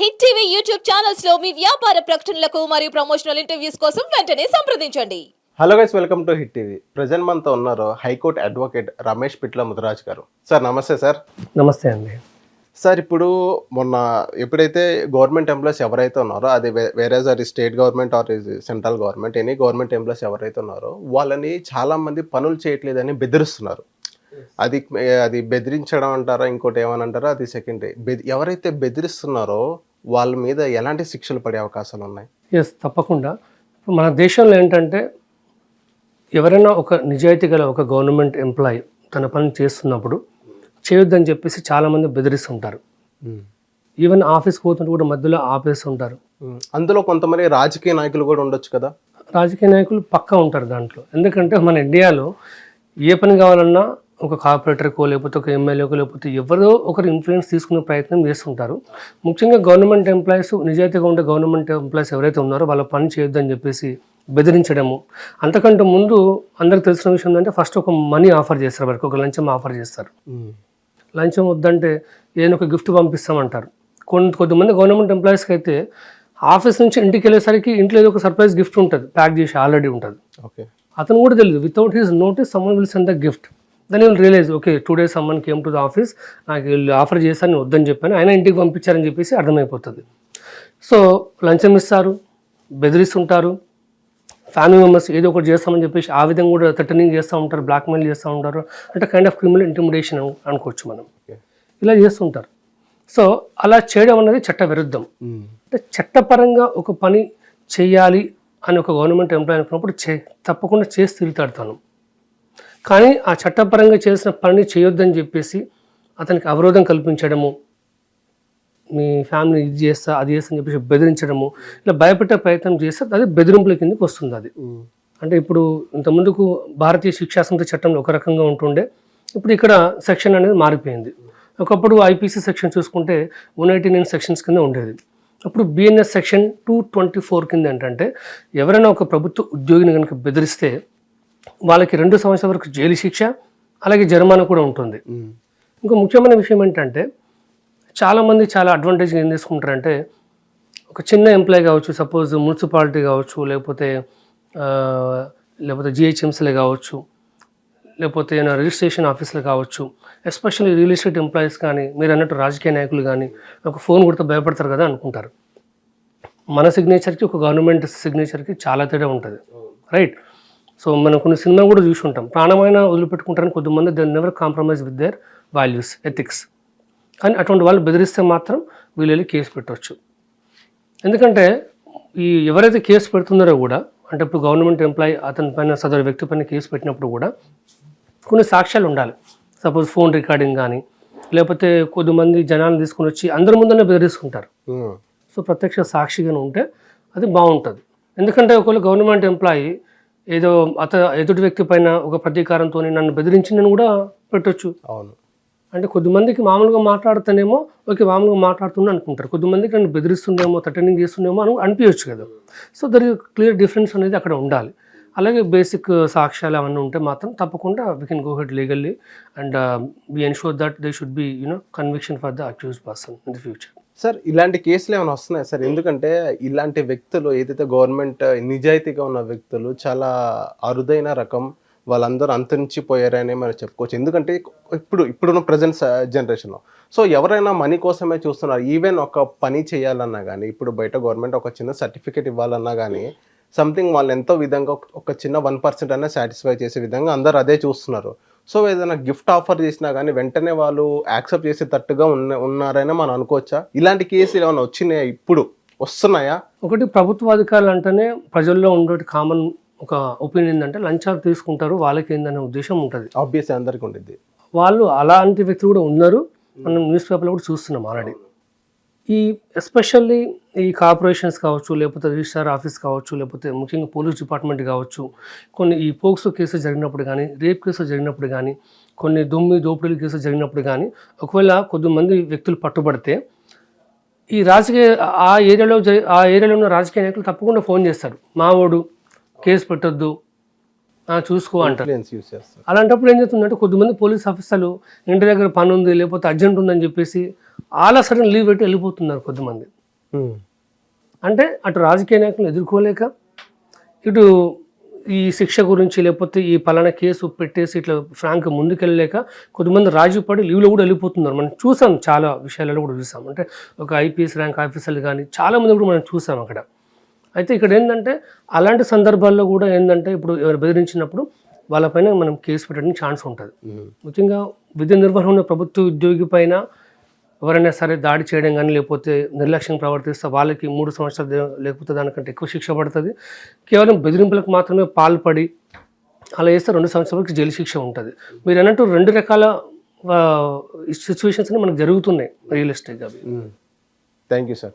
Hit TV YouTube ఛానల్స్లో మీ వ్యాపార ప్రకటనలకు మరియు ప్రమోషనల్ ఇంటర్వ్యూస్ కోసం వెంటనే సంప్రదించండి. Hello guys welcome to Hit TV. Present మనతో ఉన్నారు high court advocate Ramesh Pitla Mudiraj garu. Sir నమస్తే సార్. నమస్తే అండి. సార్ ఇప్పుడు మొన్న ఎప్పుడైతే గవర్నమెంట్ ఎంప్లాయీస్ ఎవరైతే ఉన్నారో అది వేరే అది state government or central government any government employees ఎవరైతే ఉన్నారో వాళ్ళని చాలా మంది పనులు చేయట్లేదని బెదిరిస్తున్నారు. అది అది బెదిరించడం అంటారా ఇంకోటి ఏమని అంటారా అది సెకండ్ ఎవరైతే బెదిరిస్తున్నారో వాళ్ళ మీద ఎలాంటి శిక్షలు పడే అవకాశాలు ఉన్నాయి? ఎస్ తప్పకుండా. మన దేశంలో ఏంటంటే ఎవరైనా ఒక నిజాయితీ గల ఒక గవర్నమెంట్ ఎంప్లాయీ తన పని చేస్తున్నప్పుడు చేయొద్దని చెప్పేసి చాలామంది బెదిరిస్తుంటారు. ఈవెన్ ఆఫీస్ పోతుంటే కూడా మధ్యలో ఆపేస్తుంటారు. ఉమ్, అందులో కొంతమంది రాజకీయ నాయకులు కూడా ఉండొచ్చు కదా? రాజకీయ నాయకులు పక్కా ఉంటారు దాంట్లో. ఎందుకంటే మన ఇండియాలో ఏ పని కావాలన్నా ఒక కార్పొరేటర్కో లేకపోతే ఒక ఎమ్మెల్యేకో లేకపోతే ఎవరో ఒకరు ఇన్ఫ్లుయెన్స్ తీసుకునే ప్రయత్నం చేస్తుంటారు. ముఖ్యంగా గవర్నమెంట్ ఎంప్లాయీస్ నిజాయితీగా ఉండే గవర్నమెంట్ ఎంప్లాయీస్ ఎవరైతే ఉన్నారో వాళ్ళ పని చేయొద్దని చెప్పేసి బెదిరించడము. అంతకంటే ముందు అందరికి తెలిసిన విషయం ఏంటంటే ఫస్ట్ ఒక మనీ ఆఫర్ చేస్తారు వారికి ఒక లంచం ఆఫర్ చేస్తారు. లంచం వద్దంటే ఏదైనా ఒక గిఫ్ట్ పంపిస్తామంటారు. కొన్ని కొద్దిమంది గవర్నమెంట్ ఎంప్లాయీస్కి అయితే ఆఫీస్ నుంచి ఇంటికి వెళ్ళేసరికి ఇంట్లో ఏదో ఒక సర్ప్రైజ్ గిఫ్ట్ ఉంటుంది ప్యాక్ చేసి ఆల్రెడీ ఉంటుంది. ఓకే. అతను కూడా తెలియదు without his notice summon will send the gift then will realise okay two days summon came to the office నాకు వీళ్ళు ఆఫర్ చేశాను వద్దని చెప్పాను. ఆయన ఇంటికి పంపించారని చెప్పేసి అర్థమైపోతుంది. సో లంచం ఇస్తారు బెదిరిస్తుంటారు. ఫ్యామిలీ మెంబర్స్ ఏదో ఒకటి చేస్తామని చెప్పేసి ఆ విధంగా కూడా థ్రెటనింగ్ చేస్తూ ఉంటారు బ్లాక్మెయిల్ చేస్తూ ఉంటారు. అంటే కైండ్ ఆఫ్ క్రిమినల్ ఇంటిమిడేషన్ అనుకోవచ్చు మనం. ఇలా చేస్తుంటారు. సో అలా చేయడం అనేది చట్ట విరుద్ధం ఉమ్, అంటే చట్టపరంగా ఒక పని చేయాలి అని ఒక గవర్నమెంట్ ఎంప్లాయీ అనుకున్నప్పుడు చే తప్పకుండా చేసి తిరుగుతాడు తను. కానీ ఆ చట్టపరంగా చేసిన పని చేయొద్దని చెప్పేసి అతనికి అవరోధం కల్పించడము మీ ఫ్యామిలీ ఇది చేస్తా అది చేస్తా అని చెప్పేసి బెదిరించడము ఇలా భయపెట్టే ప్రయత్నం చేస్తే అది బెదిరింపుల కిందకి వస్తుంది అది. అంటే ఇప్పుడు ఇంతకుముందుకు భారతీయ శిక్షా సంహిత చట్టంలో ఒక రకంగా ఉంటుండే ఇప్పుడు ఇక్కడ సెక్షన్ అనేది మారిపోయింది. ఒకప్పుడు ఐపీసీ సెక్షన్ చూసుకుంటే వన్ ఎయిటీ నైన్ సెక్షన్స్ కింద ఉండేది. అప్పుడు BNS section two twenty four కింద ఏంటంటే ఎవరైనా ఒక ప్రభుత్వ ఉద్యోగిని కనుక బెదిరిస్తే వాళ్ళకి రెండు సంవత్సరాల వరకు జైలు శిక్ష అలాగే జరిమానా కూడా ఉంటుంది. ఇంకో ముఖ్యమైన విషయం ఏంటంటే చాలామంది చాలా అడ్వాంటేజ్ ఏం తీసుకుంటారంటే ఒక చిన్న ఎంప్లాయ్ కావచ్చు సపోజ్ మున్సిపాలిటీ కావచ్చు లేకపోతే లేకపోతే జిహెచ్ఎంసీలే కావచ్చు లేకపోతే ఏమైనా రిజిస్ట్రేషన్ ఆఫీసులు కావచ్చు ఎస్పెషల్లీ రియల్ ఎస్టేట్ ఎంప్లాయీస్ కానీ మీరు అన్నట్టు రాజకీయ నాయకులు కానీ ఒక ఫోన్ కొడితే భయపడతారు కదా అనుకుంటారు. మన సిగ్నేచర్కి ఒక గవర్నమెంట్ సిగ్నేచర్కి చాలా తేడా ఉంటుంది. రైట్ సో మనం కొన్ని సినిమా కూడా చూసి ఉంటాం ప్రాణమైన వదిలిపెట్టుకుంటారని కొద్దిమంది then never compromise with their values ethics కానీ అటువంటి వాళ్ళు బెదిరిస్తే మాత్రం వీళ్ళు వెళ్ళి కేసు పెట్టవచ్చు ఎందుకంటే ఈ ఎవరైతే కేసు పెడుతున్నారో కూడా అంటే ఇప్పుడు గవర్నమెంట్ ఎంప్లాయీ అతని పైన సదరు వ్యక్తి పైన కేసు పెట్టినప్పుడు కూడా కొన్ని సాక్ష్యాలు ఉండాలి. సపోజ్ ఫోన్ రికార్డింగ్ కానీ లేకపోతే కొద్దిమంది జనాలను తీసుకుని వచ్చి అందరి ముందనే బెదిరిస్తుంటారు. ఉమ్, సో ప్రత్యక్ష సాక్షిగా ఉంటే అది బాగుంటుంది. ఎందుకంటే ఒకవేళ గవర్నమెంట్ ఎంప్లాయీ ఏదో అత ఎదుటి వ్యక్తి పైన ఒక ప్రతీకారంతో నన్ను బెదిరించిందని కూడా పెట్టొచ్చు. అవును. అంటే కొద్దిమందికి మామూలుగా మాట్లాడుతానేమో ఓకే మామూలుగా మాట్లాడుతున్నా అనుకుంటారు. కొద్దిమందికి నన్ను బెదిరిస్తుండేమో థ్రెటనింగ్ చేస్తుండేమో అని అనిపించచ్చు కదా. సో దర్ క్లియర్ డిఫరెన్స్ అనేది అక్కడ ఉండాలి. అలాగే బేసిక్ సాక్ష్యాలు అవన్నీ ఉంటే మాత్రం తప్పకుండా we can go head legally and we ensure that they should be you know conviction for the accuse person in the future sir ఇలాంటి కేసులు ఏమైనా వస్తున్నాయి సార్? ఎందుకంటే ఇలాంటి వ్యక్తులు ఏదైతే గవర్నమెంట్ నిజాయితీగా ఉన్న వ్యక్తులు చాలా అరుదైన రకం వాళ్ళందరూ అంతరించిపోయారని మనం చెప్పుకోవచ్చు. ఎందుకంటే ఇప్పుడు ఇప్పుడున్న ప్రజెంట్ జనరేషన్లో సో ఎవరైనా మనీ కోసమే చూస్తున్నారు. ఈవెన్ ఒక పని చేయాలన్నా కానీ ఇప్పుడు బయట గవర్నమెంట్ ఒక చిన్న సర్టిఫికేట్ ఇవ్వాలన్నా కానీ సంథింగ్ వాళ్ళు ఎంతో విధంగా ఒక- చిన్న వన్ పర్సెంట్ అయినా సాటిస్ఫై చేసే విధంగా అందరు అదే చూస్తున్నారు. సో ఏదైనా గిఫ్ట్ ఆఫర్ చేసినా కానీ వెంటనే వాళ్ళు యాక్సెప్ట్ చేసేటట్టుగా ఉన్న ఉన్నారని మనం అనుకోవచ్చా? ఇలాంటి కేసులు ఏమైనా వచ్చినాయా ఇప్పుడు? వస్తున్నాయా? ఒకటి ప్రభుత్వ అధికారులు అంటేనే ప్రజల్లో ఉండే కామన్ ఒక ఒపీనియన్ ఏంటంటే లంచాలు తీసుకుంటారు వాళ్ళకి ఏందనే ఉద్దేశం ఉంటుంది. ఆబ్వియస్ అందరికి ఉండిద్ది. వాళ్ళు అలాంటి వ్యక్తులు కూడా ఉన్నారు. మనం న్యూస్ పేపర్లో కూడా చూస్తున్నాం ఆల్రెడీ ఈ ఎస్పెషల్లీ ఈ కార్పొరేషన్స్ కావచ్చు లేకపోతే రిజిస్ట్రార్ ఆఫీస్ కావచ్చు లేకపోతే ముఖ్యంగా పోలీస్ డిపార్ట్మెంట్ కావచ్చు కొన్ని ఈ పోక్సో కేసులు జరిగినప్పుడు కానీ రేప్ కేసులు జరిగినప్పుడు కానీ కొన్ని దొమ్మి దోపిడీల కేసులు జరిగినప్పుడు కానీ ఒకవేళ కొద్దిమంది వ్యక్తులు పట్టుబడితే ఈ రాజకీయ ఆ ఏరియాలో ఆ ఏరియాలో ఉన్న రాజకీయ నాయకులు తప్పకుండా ఫోన్ చేస్తారు. మావోడు కేసు పెట్టొద్దు చూసుకో అంటారు అలాంటప్పుడు ఏం చేస్తుందంటే కొద్దిమంది పోలీస్ ఆఫీసర్లు ఇంటి దగ్గర పని ఉంది లేకపోతే అర్జెంట్ ఉందని చెప్పేసి ఆల్ సడన్ లీవ్ పెట్టి వెళ్ళిపోతున్నారు కొద్దిమంది. ఉమ్. అంటే అటు రాజకీయ నాయకులను ఎదుర్కోలేక ఇటు ఈ శిక్ష గురించి లేకపోతే ఈ పలానా కేసు పెట్టేసి ఇట్లా ఫ్రాంక్ ముందుకెళ్ళలేక కొంతమంది రాజీ పడి లీవ్లో కూడా వెళ్ళిపోతున్నారు. మనం చూసాం చాలా విషయాలలో కూడా చూసాం. అంటే ఒక ఐపీఎస్ ర్యాంక్ ఆఫీసర్లు కానీ చాలామంది కూడా మనం చూసాం అక్కడ. అయితే ఇక్కడ ఏంటంటే అలాంటి సందర్భాల్లో కూడా ఏంటంటే ఇప్పుడు ఎవరు బెదిరించినప్పుడు వాళ్ళపైన మనం కేసు పెట్టడానికి ఛాన్స్ ఉంటుంది. ముఖ్యంగా విధి నిర్వహణ ఉన్న ప్రభుత్వ ఉద్యోగి పైన ఎవరైనా సరే దాడి చేయడం కానీ లేకపోతే నిర్లక్ష్యం ప్రవర్తిస్తే వాళ్ళకి మూడు సంవత్సరాలు లేకపోతే దానికంటే ఎక్కువ శిక్ష పడుతుంది. కేవలం బెదిరింపులకు మాత్రమే పాల్పడి అలా చేస్తే రెండు సంవత్సరాల వరకు జైలు శిక్ష ఉంటుంది. మీరు అన్నట్టు రెండు రకాల సిచ్యువేషన్స్ మనకు జరుగుతున్నాయి రియలిస్టిక్గా అవి ఉమ్. Thank you sir.